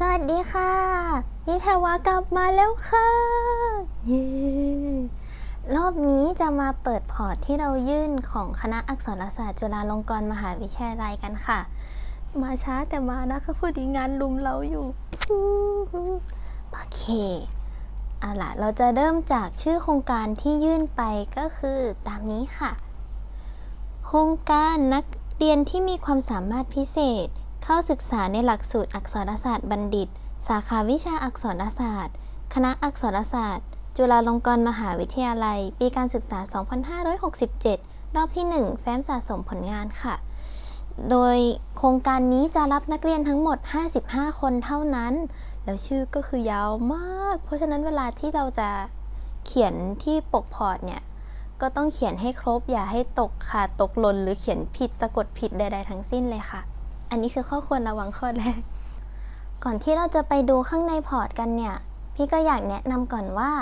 สวัสดีค่ะพี่แพรวากลับมาแล้วค่ะ เย้รอบนี้จะมาเปิดพอร์ตที่เรายื่นของคณะอักษรศาสตร์จุฬาลงกรณ์มหาวิทยาลัยกันค่ะ มาช้าแต่มานะคะพอดีงานลุมเราอยู่ โอเคเอาล่ะ เราจะเริ่มจากชื่อโครงการที่ยื่นไปก็คือตามนี้ค่ะ โครงการนักเรียนที่มีความสามารถพิเศษ เข้าศึกษาในหลักสูตรอักษรศาสตร์บัณฑิต สาขาวิชาอักษรศาสตร์ คณะอักษรศาสตร์ จุฬาลงกรณ์มหาวิทยาลัย ปีการศึกษา 2567 รอบที่ 1 แฟ้มสะสมผลงานค่ะ โดยโครงการนี้จะรับนักเรียนทั้งหมด 55 คนเท่านั้น แล้วชื่อก็คือยาวมาก เพราะฉะนั้นเวลาที่เราจะเขียนที่ปกพอร์ตเนี่ยก็ต้องเขียนให้ครบอย่าให้ตกขาดตกหล่นหรือเขียนผิดสะกดผิดใด ๆ ทั้งสิ้นเลยค่ะ อันนี้คือข้อควรระวังข้อแรก ก่อนที่เราจะไปดูข้างในพอร์ตกันเนี่ย พี่ก็อยากแนะนำก่อนว่า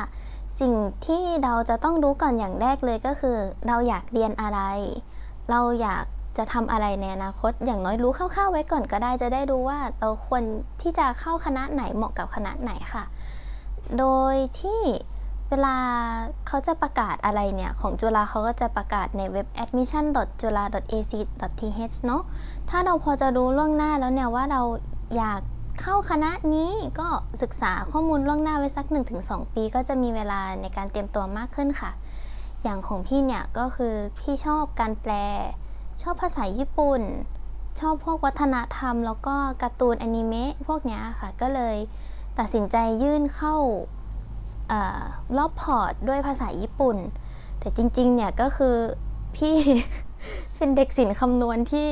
สิ่งที่เราจะต้องรู้ก่อนอย่างแรกเลยก็คือ เราอยากเรียนอะไร เราอยากจะทำอะไรในอนาคต อย่างน้อยรู้คร่าวๆไว้ก่อนก็ได้ จะได้รู้ว่าเราควรที่จะเข้าคณะไหนเหมาะกับคณะไหนค่ะ โดยที่ วลาเขาจะประกาศอะไรเนี่ย ของจุฬาเขาก็จะประกาศในเว็บ admission.jula.ac.th เนอะถ้าเราพอจะรู้ล่วงหน้าแล้วเนี่ยว่าเราอยากเข้าคณะนี้ก็ศึกษาข้อมูลล่วงหน้าไว้สัก 1-2 ปี ก็จะมีเวลาในการเตรียมตัวมากขึ้นค่ะ อย่างของพี่เนี่ยก็คือพี่ชอบการแปล ชอบภาษาญี่ปุ่น ชอบพวกวัฒนธรรม แล้วก็การ์ตูนอนิเมะพวกเนี้ยค่ะ ก็เลยตัดสินใจยื่นเข้า รอบพอร์ตด้วยภาษาญี่ปุ่น แต่จริงๆเนี่ยก็คือพี่ เป็นเด็กศิลป์คำนวณที่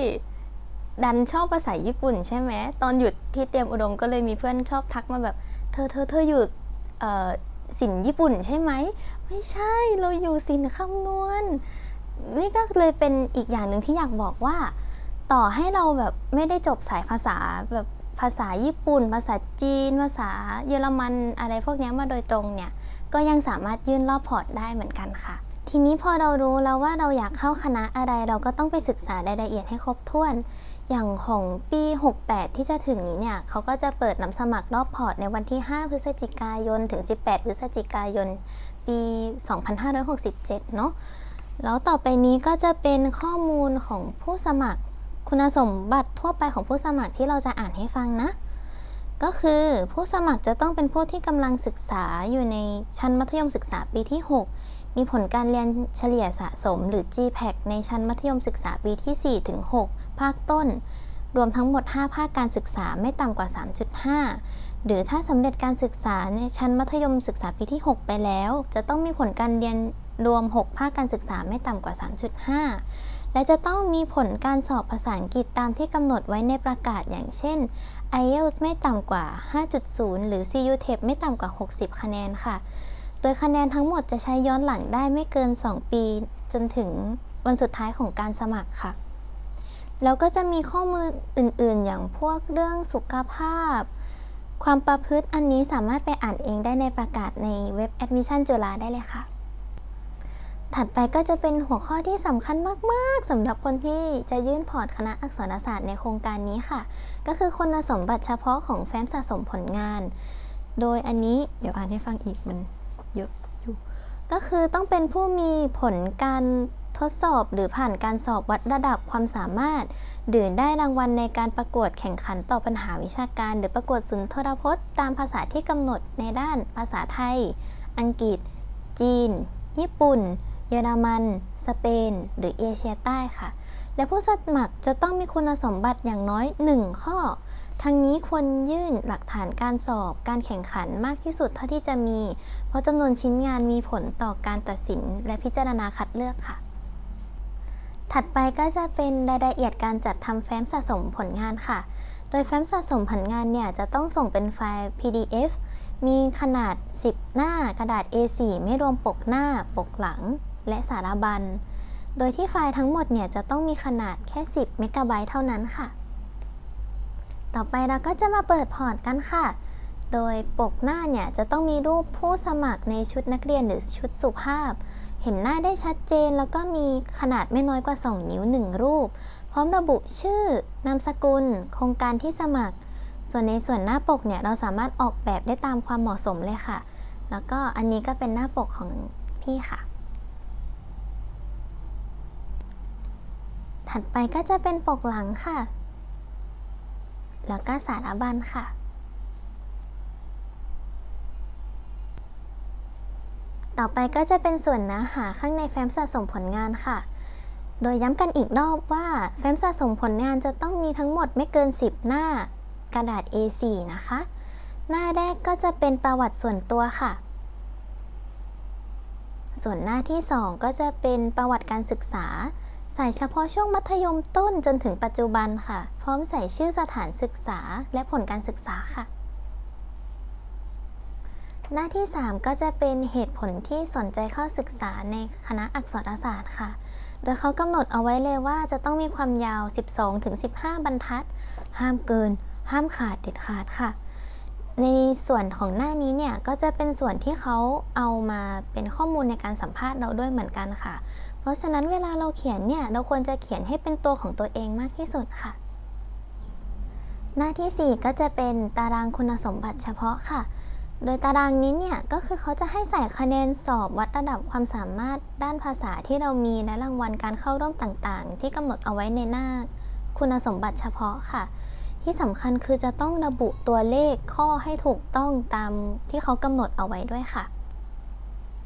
ดันชอบภาษาญี่ปุ่นใช่ไหมตอนหยุดที่เตรียมอุดมก็เลยมีเพื่อนชอบทักมาแบบ เธอเธอเธอหยุดศิลป์ญี่ปุ่นใช่ไหม ไม่ใช่เราอยู่ศิลป์คำนวณ นี่ก็เลยเป็นอีกอย่างหนึ่งที่อยากบอกว่า ต่อให้เราแบบไม่ได้จบสายภาษาแบบ ภาษาญี่ปุ่น ภาษาจีน ภาษาเยอรมันอะไรพวกนี้มาโดยตรงเนี่ยก็ยังสามารถยื่นรอบพอร์ตได้เหมือนกันค่ะ ทีนี้พอเรารู้แล้วว่าเราอยากเข้าคณะอะไรเราก็ต้องไปศึกษารายละเอียดให้ครบถ้วน อย่างของปี 68 ที่จะถึงนี้เนี่ยเขาก็จะเปิดรับสมัครรอบพอร์ตในวันที่ 5 พฤศจิกายนถึง 18 พฤศจิกายน ปี 2567 เนาะแล้วต่อไปนี้ก็จะเป็นข้อมูลของผู้สมัคร คุณสมบัติทั่วไปของผู้สมัครที่เราจะอ่านให้ฟังนะ ก็คือผู้สมัครจะต้องเป็นผู้ที่กำลังศึกษาอยู่ในชั้นมัธยมศึกษาปีที่ 6 มีผลการเรียนเฉลี่ยสะสมหรือ GPAC ในชั้นมัธยมศึกษาปีที่ 4 ถึง 6 ภาคต้น รวมทั้งหมด 5 ภาคการศึกษาไม่ต่ำกว่า 3.5 หรือถ้าสำเร็จการศึกษาในชั้นมัธยมศึกษาปีที่ 6 ไปแล้ว จะต้องมีผลการเรียนรวม 6 ภาคการศึกษาไม่ต่ำกว่า 3.5 และจะต้องมีผลการสอบภาษาอังกฤษตามที่กำหนดไว้ในประกาศอย่างเช่น IELTS ไม่ต่ำกว่า 5.0 หรือ CUTEP ไม่ต่ำกว่า 60 คะแนนค่ะ โดยคะแนนทั้งหมดจะใช้ย้อนหลังได้ไม่เกิน 2 ปี จนถึงวันสุดท้ายของการสมัครค่ะ แล้วก็จะมีข้อมูลอื่น ๆ อย่างพวกเรื่องสุขภาพ ความประพฤติอันนี้สามารถไปอ่านเองได้ในประกาศในเว็บ Admission จุฬาได้เลยค่ะ ถัดไปก็จะเป็นหัวข้อที่สำคัญมาก ๆสำหรับคนที่จะยื่นพอร์ตคณะอักษรศาสตร์ในโครงการนี้ค่ะ ก็คือคุณสมบัติเฉพาะของแฟ้มสะสมผลงาน โดยอันนี้เดี๋ยวอ่านให้ฟังอีกมันเยอะอยู่ ก็คือต้องเป็นผู้มีผลการทดสอบหรือผ่านการสอบวัดระดับความสามารถ หรือได้รางวัลในการประกวดแข่งขันต่อปัญหาวิชาการ หรือประกวดสุนทรพจน์ ตามภาษาที่กำหนดในด้านภาษาไทย อังกฤษ จีน ญี่ปุ่น เยอรมัน สเปน หรือเอเชียใต้ค่ะ และผู้สมัครจะต้องมีคุณสมบัติอย่างน้อย 1 ข้อ ทั้งนี้ควรยื่นหลักฐานการสอบ การแข่งขันมากที่สุดเท่าที่จะมี เพราะจำนวนชิ้นงานมีผลต่อการตัดสินและพิจารณาคัดเลือกค่ะ ถัดไปก็จะเป็นรายละเอียดการจัดทำแฟ้มสะสมผลงานค่ะ โดยแฟ้มสะสมผลงานเนี่ยจะต้องส่งเป็นไฟล์ PDF มีขนาด 10 หน้ากระดาษ A4 ไม่รวมปกหน้าปกหลัง และสารบัญ โดยที่ไฟล์ทั้งหมดเนี่ยจะต้องมีขนาดแค่ 10 เมกะไบต์เท่านั้นค่ะ ต่อไปเราก็จะมาเปิดพอร์ตกันค่ะ โดยปกหน้าเนี่ยจะต้องมีรูปผู้สมัครในชุดนักเรียนหรือชุดสุภาพ เห็นหน้าได้ชัดเจนแล้วก็มีขนาดไม่น้อยกว่า 2 นิ้ว 1 รูป พร้อมระบุชื่อ นามสกุล โครงการที่สมัครสส่วนในส่วนหน้าปกเนี่ยเราสามารถออกแบบได้ตามความเหมาะสมเลยค่ะแล้วก็อันนี้ก็เป็นหน้าปกของพี่ค่ะ ถัดไปก็จะเป็นปกหลังค่ะ แล้วก็สารบัญค่ะ ต่อไปก็จะเป็นส่วนเนื้อหาข้างในแฟ้มสะสมผลงานค่ะ โดยย้ำกันอีกรอบว่าแฟ้มสะสมผลงานจะต้องมีทั้งหมดไม่เกิน 10 หน้ากระดาษ A4 นะคะ หน้าแรกก็จะเป็นประวัติส่วนตัวค่ะ ส่วนหน้าที่ 2 ก็จะเป็นประวัติการศึกษา ใส่เฉพาะช่วงมัธยมต้นจนถึงปัจจุบันค่ะ พร้อมใส่ชื่อสถานศึกษาและผลการศึกษาค่ะ หน้าที่ 3 ก็จะเป็นเหตุผลที่สนใจเข้าศึกษาในคณะอักษรศาสตร์ค่ะ โดยเขากำหนดเอาไว้เลยว่าจะต้องมีความยาว 12-15 บรรทัด ห้ามเกิน ห้ามขาดเด็ดขาดค่ะ ในส่วนของหน้านี้เนี่ยก็จะเป็นส่วนที่เขาเอามาเป็นข้อมูลในการสัมภาษณ์เราด้วยเหมือนกันค่ะ เพราะฉะนั้นเวลาเราเขียนเนี่ยเราควรจะเขียนให้เป็นตัวของตัวเองมากที่สุดค่ะ หน้าที่ 4 ก็จะเป็นตารางคุณสมบัติเฉพาะค่ะ โดยตารางนี้เนี่ยก็คือเขาจะให้ใส่คะแนนสอบวัดระดับความสามารถด้านภาษาที่เรามีและรางวัลการเข้าร่วมต่างๆ ที่กำหนดเอาไว้ในหน้าคุณสมบัติเฉพาะค่ะ ที่สำคัญคือจะต้องระบุตัวเลขข้อให้ถูกต้องตามที่เขากำหนดเอาไว้ด้วยค่ะ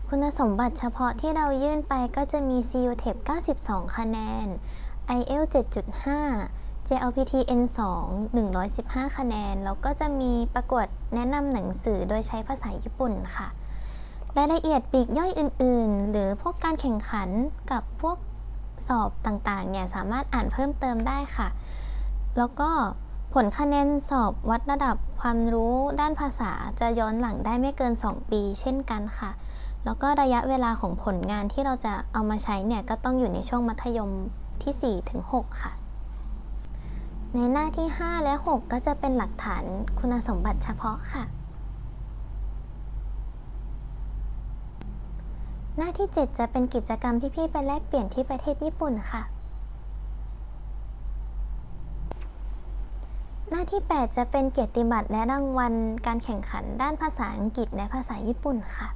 คุณสมบัติเฉพาะที่เรายื่นไปก็จะมี CUTEP 92 คะแนน IEL 7.5 JLPT N2 115 คะแนน แล้วก็จะมีประกวดแนะนำหนังสือโดยใช้ภาษาญี่ปุ่นค่ะ รายละเอียดปีกย่อยอื่น ๆ หรือพวกการแข่งขันกับพวกสอบต่าง ๆ เนี่ยสามารถอ่านเพิ่มเติมได้ค่ะ แล้วก็ ผลคะแนนสอบวัดระดับความรู้ด้านภาษาจะย้อนหลังได้ไม่เกิน 2 ปี เช่นกันค่ะ แล้วก็ระยะเวลาของผลงานที่เราจะเอามาใช้เนี่ยก็ต้องอยู่ในช่วงมัธยมที่4-6ค่ะ ในหน้าที่ 5 และ 6 ก็จะเป็นหลักฐานคุณสมบัติเฉพาะค่ะ หน้าที่ 7 จะเป็นกิจกรรมที่พี่ไปแลกเปลี่ยนที่ประเทศญี่ปุ่นค่ะ หน้าที่ 8 จะเป็นเกียรติบัตรและรางวัลการแข่งขันด้านภาษาอังกฤษและภาษาญี่ปุ่นค่ะ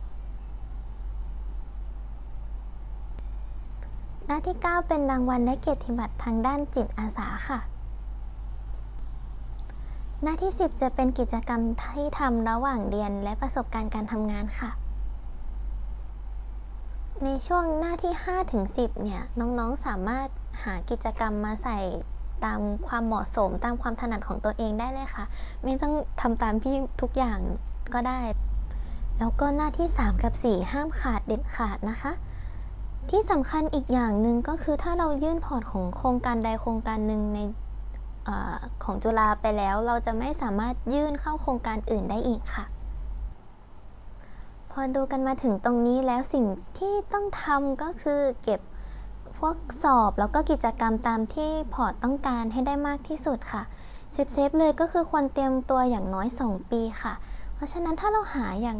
หน้าที่ 9 เป็นรางวัลและเกียรติบัตรทางด้านจิตอาสาค่ะ หน้าที่ 10 จะเป็นกิจกรรมที่ทำระหว่างเรียนและประสบการณ์การทำงานค่ะ ในช่วงหน้าที่5ถึง10เนี่ยน้องๆสามารถหากิจกรรมมาใส่ ตามความเหมาะสมตามความถนัดของตัวเองได้เลยค่ะ ไม่ต้องทำตามพี่ทุกอย่างก็ได้ แล้วก็หน้าที่ 3 กับ 4 ห้ามขาดเด็ดขาดนะคะ ที่สำคัญอีกอย่างหนึ่งก็คือถ้าเรายื่นพอร์ตของโครงการใดโครงการหนึ่งในอของจุฬาไปแล้ว เราจะไม่สามารถยื่นเข้าโครงการอื่นได้อีกค่ะพอดูกันมาถึงตรงนี้แล้วสิ่งที่ต้องทำก็คือเก็บ พวกสอบแล้วก็กิจกรรมตามที่พอร์ตต้องการให้ได้มากที่สุดค่ะเซฟเซฟเลยก็คือควรเตรียมตัวอย่างน้อย 2 ปีค่ะ เพราะฉะนั้นถ้าเราหาอย่าง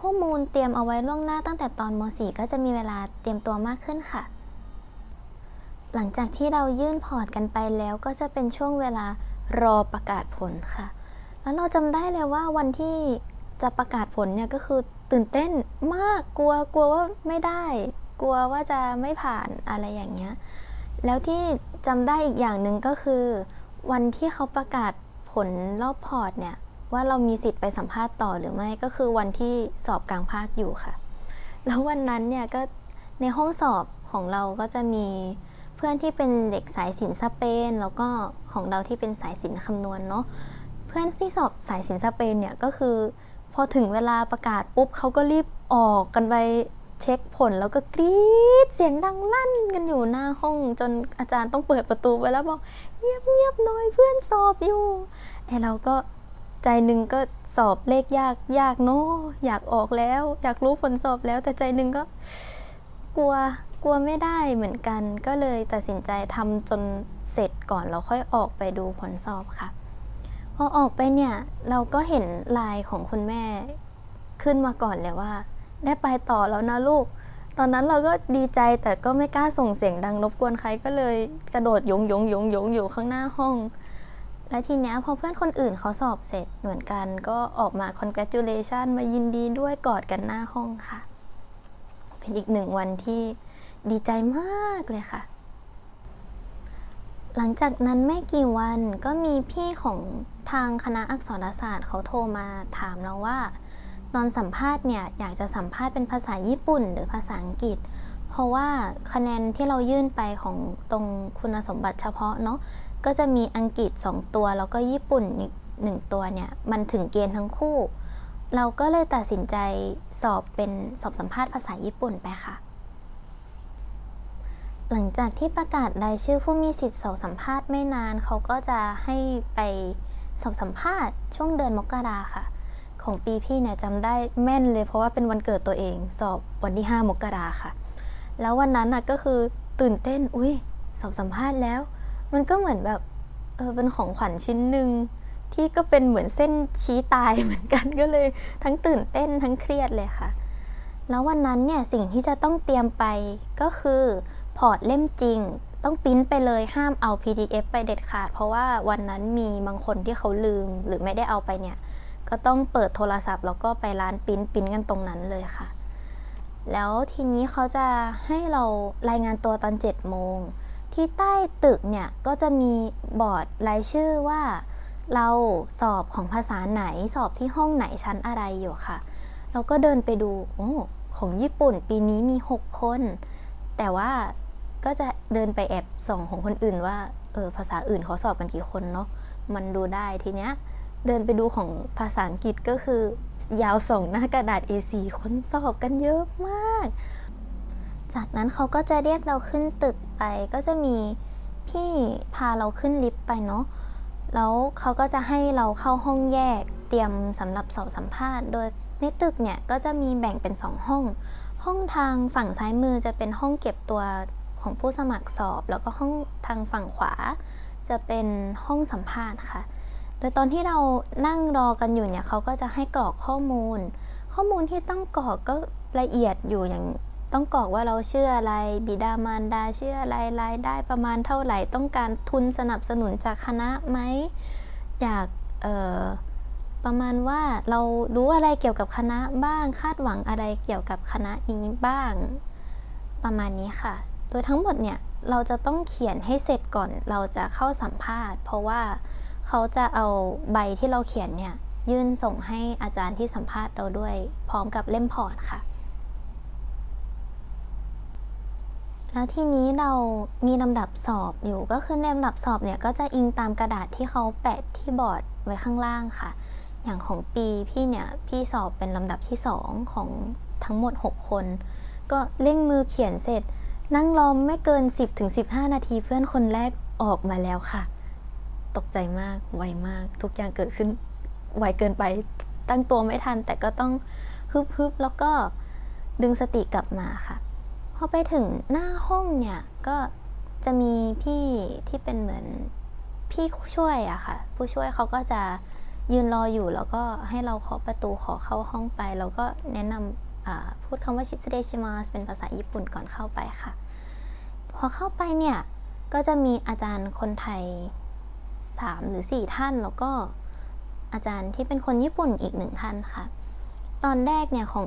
ข้อมูลเตรียมเอาไว้ล่วงหน้าตั้งแต่ตอนม .4 ก็จะมีเวลาเตรียมตัวมากขึ้นค่ะ หลังจากที่เรายื่นพอร์ตกันไปแล้วก็จะเป็นช่วงเวลารอประกาศผลค่ะ แล้วเราจำได้เลยว่าวันที่จะประกาศผลเนี่ยก็คือตื่นเต้นมากกลัวกลัวว่าไม่ได้ กลัวว่าจะไม่ผ่านอะไรอย่างเงี้ย แล้วที่จำได้อีกอย่างหนึ่งก็คือ วันที่เขาประกาศผลรอบพอร์ตเนี่ย ว่าเรามีสิทธิ์ไปสัมภาษณ์ต่อหรือไม่ก็คือวันที่สอบกลางภาคอยู่ค่ะ แล้ววันนั้นเนี่ยก็ในห้องสอบของเราก็จะมีเพื่อนที่เป็นเด็กสายศิลป์สเปน แล้วก็ของเราที่เป็นสายศิลป์คำนวณเนาะเพื่อนที่สอบสายศิลป์สเปนเนี่ยก็คือ พอถึงเวลาประกาศปุ๊บเขาก็รีบออกกันไป เช็คผลแล้วก็กรี๊ดเสียงดังลั่นกันอยู่หน้าห้อง จนอาจารย์ต้องเปิดประตูไปแล้วบอกเงียบเงียบหน่อยเพื่อนสอบอยู่ไอเราก็ใจหนึ่งก็สอบเลขยากยากเนาะอยากออกแล้ว อยากรู้ผลสอบแล้ว แต่ใจหนึ่งก็กลัวกลัวไม่ได้เหมือนกัน ก็เลยตัดสินใจทำจนเสร็จก่อนแล้วค่อยออกไปดูผลสอบค่ะพอออกไปเนี่ยเราก็เห็นไลายของคุณแม่ขึ้นมาก่อนเลยว่า ได้ไปต่อแล้วนะลูก ตอนนั้นเราก็ดีใจแต่ก็ไม่กล้าส่งเสียงดังรบกวนใครก็เลยกระโดดยงยงยงยงอยู่ข้างหน้าห้อง และทีเนี้ยพอเพื่อนคนอื่นเขาสอบเสร็จเหมือนกันก็ออกมา congratulation มายินดีด้วยกอดกันหน้าห้องค่ะ เป็นอีกหนึ่งวันที่ดีใจมากเลยค่ะ หลังจากนั้นไม่กี่วันก็มีพี่ของทางคณะอักษรศาสตร์เขาโทรมาถามเราว่า ตอนสัมภาษณ์เนี่ยอยากจะสัมภาษณ์เป็นภาษาญี่ปุ่น หรือภาษาอังกฤษ เพราะว่าคะแนนที่เรายื่นไปของตรงคุณสมบัติเฉพาะเนาะก็จะมีอังกฤษ 2 ตัว แล้วก็ญี่ปุ่นหนึ่งตัวเนี่ยมันถึงเกณฑ์ทั้งคู่ เราก็เลยตัดสินใจสอบเป็นสอบสัมภาษณ์ภาษาญี่ปุ่นไปค่ะ หลังจากที่ประกาศรายชื่อผู้มีสิทธิ์สอบสัมภาษณ์ไม่นาน เขาก็จะให้ไปสอบสัมภาษณ์ช่วงเดือนมกราค่ะ ของปีพี่เนี่ยจำได้แม่นเลย เพราะว่าเป็นวันเกิดตัวเอง สอบวันที่ 5 มกราค่ะ แล้ววันนั้นน่ะก็คือตื่นเต้น อุ้ยสอบสัมภาษณ์แล้ว มันก็เหมือนแบบเออเป็นของขวัญชิ้นหนึ่งที่ก็เป็นเหมือนเส้นชี้ตายเหมือนกันก็เลยทั้งตื่นเต้นทั้งเครียดเลยค่ะ แล้ววันนั้นเนี่ยสิ่งที่จะต้องเตรียมไปก็คือพอร์ตเล่มจริง ต้องปริ้นไปเลยห้ามเอา PDF ไปเด็ดขาด เพราะว่าวันนั้นมีบางคนที่เขาลืมหรือไม่ได้เอาไปเนี่ย ก็ต้องเปิดโทรศัพท์ แล้วก็ไปร้านปริ้นปริ้นกันตรงนั้นเลยค่ะ แล้วทีนี้เขาจะให้เรารายงานตัวตอน7โมงที่ใต้ตึกเนี่ยก็จะมีบอร์ดรายชื่อว่า เราสอบของภาษาไหนสอบที่ห้องไหนชั้นอะไรอยู่ค่ะเราก็เดินไปดูโอ้ของญี่ปุ่นปีนี้มี 6 คน แต่ว่าก็จะเดินไปแอบส่องของคนอื่นว่าเออภาษาอื่นเขาสอบกันกี่คนเนาะมันดูได้ทีเนี้ย เดินไปดูของภาษาอังกฤษก็คือยาวส่งหน้ากระดาษ A4 ค้นสอบกันเยอะมาก จากนั้นเขาก็จะเรียกเราขึ้นตึกไป ก็จะมีพี่พาเราขึ้นลิฟต์ไปเนาะ แล้วเขาก็จะให้เราเข้าห้องแยกเตรียมสำหรับสอบสัมภาษณ์ โดยในตึกเนี่ยก็จะมีแบ่งเป็น 2 ห้อง ห้องทางฝั่งซ้ายมือจะเป็นห้องเก็บตัวของผู้สมัครสอบ แล้วก็ห้องทางฝั่งขวา จะเป็นห้องสัมภาษณ์ค่ะ โดยตอนที่เรานั่งรอกันอยู่เนี่ยเขาก็จะให้กรอกข้อมูล ข้อมูลที่ต้องกรอกก็ละเอียดอยู่อย่างต้องกรอกว่าเราชื่ออะไร บิดามารดาชื่ออะไรรายได้ประมาณเท่าไหร่ ต้องการทุนสนับสนุนจากคณะไหมอยากประมาณว่าเรารู้อะไรเกี่ยวกับคณะบ้างคาดหวังอะไรเกี่ยวกับคณะนี้บ้าง ประมาณนี้ค่ะ โดยทั้งหมดเนี่ยเราจะต้องเขียนให้เสร็จก่อนเราจะเข้าสัมภาษณ์ เพราะว่า เขาจะเอาใบที่เราเขียนเนี่ยยื่นส่งให้อาจารย์ที่สัมภาษณ์เราด้วย พร้อมกับเล่มพอร์ตค่ะ แล้วทีนี้เรามีลำดับสอบอยู่ก็คือในลำดับสอบเนี่ยก็จะอิงตามกระดาษที่เขาแปะที่บอร์ดไว้ข้างล่างค่ะ อย่างของปีพี่เนี่ยพี่สอบเป็นลำดับที่2ของทั้งหมด 6 คน ก็เร่งมือเขียนเสร็จ นั่งรอไม่เกิน 10-15 นาทีเพื่อนคนแรกออกมาแล้วค่ะ ตกใจมาก ไวมาก ทุกอย่างเกิดขึ้นไวเกินไป ตั้งตัวไม่ทัน แต่ก็ต้องฮึบๆแล้วก็ดึงสติกลับมาค่ะ พอไปถึงหน้าห้องเนี่ย ก็จะมีพี่ที่เป็นเหมือนพี่ช่วยอะค่ะ ผู้ช่วยเขาก็จะยืนรออยู่แล้วก็ให้เราเคาะประตูขอเข้าห้องไป แล้วก็แนะนำพูดคำว่าชิสเดชิมาสเป็นภาษาญี่ปุ่นก่อนเข้าไปค่ะ พอเข้าไปเนี่ย ก็จะมีอาจารย์คนไทย 3 หรือ 4 ท่าน แล้วก็อาจารย์ที่เป็นคนญี่ปุ่นอีกหนึ่งท่านค่ะ ตอนแรกเนี่ยของ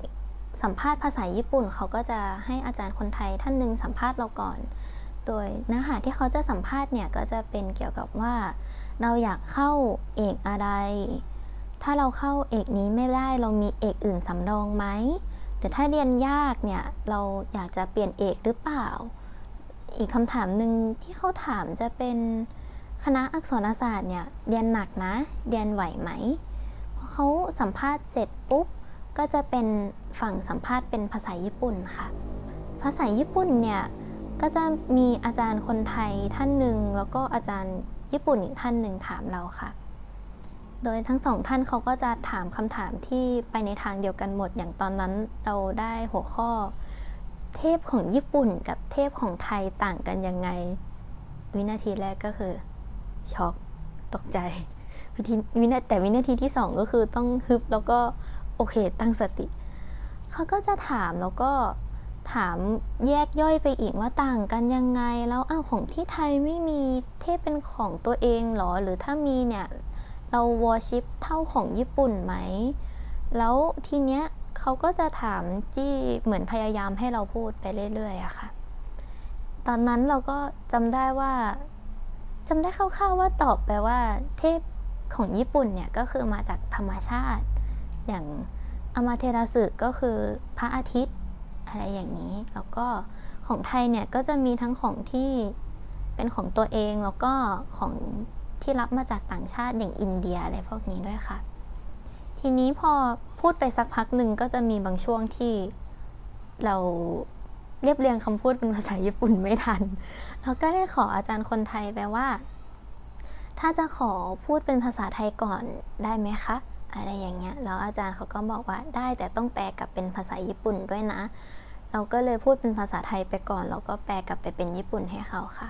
สัมภาษณ์ภาษาญี่ปุ่น เขาก็จะให้อาจารย์คนไทยท่านหนึ่งสัมภาษณ์เราก่อน โดยเนื้อหาที่เขาจะสัมภาษณ์เนี่ยก็จะเป็นเกี่ยวกับว่า เราอยากเข้าเอกอะไร ถ้าเราเข้าเอกนี้ไม่ได้เรามีเอกอื่นสำรองไหมหรือถ้าเรียนยากเนี่ยเราอยากจะเปลี่ยนเอกหรือเปล่า อีกคำถามหนึ่งที่เขาถามจะเป็น คณะอักษรศาสตร์เนี่ยเรียนหนักนะ เรียนไหวไหมพอเขาสัมภาษณ์เสร็จปุ๊บ ก็จะเป็นฝั่งสัมภาษณ์เป็นภาษาญี่ปุ่นค่ะ ภาษาญี่ปุ่นเนี่ยก็จะมีอาจารย์คนไทยท่านหนึ่งแล้วก็อาจารย์ญี่ปุ่นอีกท่านหนึ่งถามเราค่ะ โดยทั้งสองท่านเขาก็จะถามคำถามที่ไปในทางเดียวกันหมด อย่างตอนนั้นเราได้หัวข้อ เทพของญี่ปุ่นกับเทพของไทยต่างกันยังไง วินาทีแรกก็คือ ช็อกตกใจวิธีวินาแต่วินาทีที่สองก็คือต้องฮึบแล้วก็โอเค ตั้งสติ เขาก็จะถามแล้วก็ถามแยกย่อยไปอีกว่าต่างกันยังไง แล้วอ้าวของที่ไทยไม่มีเทพเป็นของตัวเองหรอ หรือถ้ามีเนี่ย เราวอชิปเท่าของญี่ปุ่นไหม แล้วทีเนี้ยเขาก็จะถามจี้เหมือนพยายามให้เราพูดไปเรื่อยๆอะค่ะ ตอนนั้นเราก็จำได้ว่า จำได้คร่าวๆว่าตอบไปว่าเทพของญี่ปุ่นเนี่ยก็คือมาจากธรรมชาติ อย่างอามาเทราสึก็คือพระอาทิตย์อะไรอย่างนี้ แล้วก็ของไทยเนี่ยก็จะมีทั้งของที่เป็นของตัวเองแล้วก็ของที่รับมาจากต่างชาติอย่างอินเดียอะไรพวกนี้ด้วยค่ะ ทีนี้พอพูดไปสักพักหนึ่งก็จะมีบางช่วงที่เรา เรียบเรียงคำพูดเป็นภาษาญี่ปุ่นไม่ทันเราก็ได้ขออาจารย์คนไทยไปว่า ถ้าจะขอพูดเป็นภาษาไทยก่อนได้ไหมคะ อะไรอย่างเงี้ย แล้วอาจารย์เขาก็บอกว่าได้แต่ต้องแปลกลับเป็นภาษาญี่ปุ่นด้วยนะ เราก็เลยพูดเป็นภาษาไทยไปก่อน แล้วก็แปลกลับไปเป็นญี่ปุ่นให้เขาค่ะ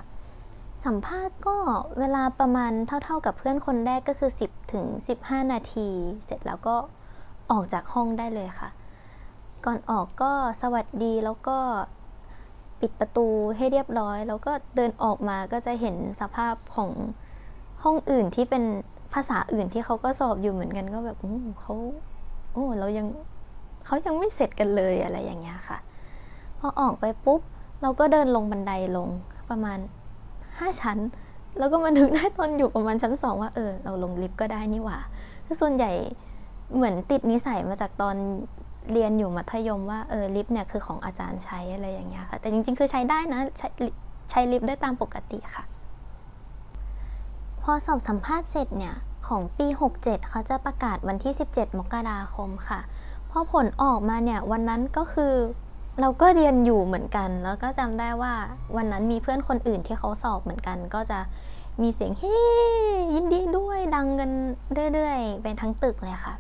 สัมภาษณ์ก็เวลาประมาณเท่า ๆกับเพื่อนคนแรกก็คือ 10ถึง15 นาที เสร็จแล้วก็ออกจากห้องได้เลยค่ะ ก่อนออกก็สวัสดีแล้วก็ ปิดประตูให้เรียบร้อย แล้วก็เดินออกมาก็จะเห็นสภาพของห้องอื่นที่เป็นภาษาอื่นที่เขาก็สอบอยู่เหมือนกันก็แบบอู้เขาโอ้เรายังเขายังไม่เสร็จกันเลยอะไรอย่างเงี้ยค่ะ พอออกไปปุ๊บ เราก็เดินลงบันไดลงประมาณ 5 ชั้น แล้วก็มานึกได้ตอนอยู่ประมาณชั้นสองว่าเออเราลงลิฟต์ก็ได้นี่หว่าคือส่วนใหญ่เหมือนติดนิสัยมาจากตอน เรียนอยู่มัธยมว่าเออลิฟต์เนี่ยคือของอาจารย์ใช้อะไรอย่างเงี้ยค่ะ แต่จริงๆ คือใช้ได้นะใช้ใช้ลิฟต์ได้ตามปกติค่ะ พอสอบสัมภาษณ์เสร็จเนี่ย ของปี 67 เขาจะประกาศวันที่ 17 มกราคมค่ะพอผลออกมาเนี่ยวันนั้นก็คือเราก็เรียนอยู่เหมือนกัน แล้วก็จำได้ว่าวันนั้นมีเพื่อนคนอื่นที่เขาสอบเหมือนกัน ก็จะมีเสียงเฮ้ยินดีด้วยดังกันเรื่อยๆไปทั้งตึกเลยค่ะ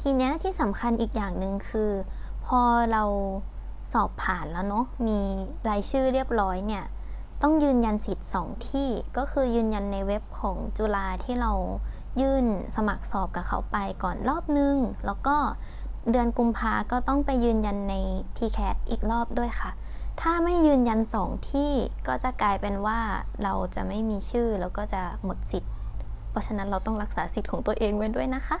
ทีเนี้ยที่สำคัญอีกอย่างหนึ่งคือ พอเราสอบผ่านแล้วเนาะมีรายชื่อเรียบร้อยเนี่ย ต้องยืนยันสิทธิ์สองที่ก็คือยืนยันในเว็บของจุฬาที่เรายื่นสมัครสอบกับเขาไปก่อนรอบนึง แล้วก็เดือนกุมภาก็ต้องไปยืนยันใน t c a t อีกรอบด้วยค่ะ ถ้าไม่ยืนยันสองที่ก็จะกลายเป็นว่าเราจะไม่มีชื่อแล้วก็จะหมดสิทธิ์ เพราะฉะนั้นเราต้องรักษาสิทธิ์ของตัวเองไว้ด้วยนะคะ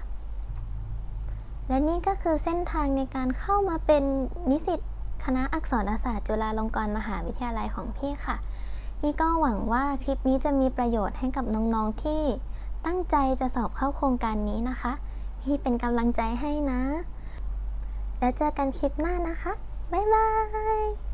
และนี่ก็คือเส้นทางในการเข้ามาเป็นนิสิตคณะอักษรศาสตร์จุฬาลงกรณ์มหาวิทยาลัยของพี่ค่ะ พี่ก็หวังว่าคลิปนี้จะมีประโยชน์ให้กับน้องๆที่ตั้งใจจะสอบเข้าโครงการนี้นะคะ พี่เป็นกำลังใจให้นะ แล้วเจอกันคลิปหน้านะคะ บ๊ายบาย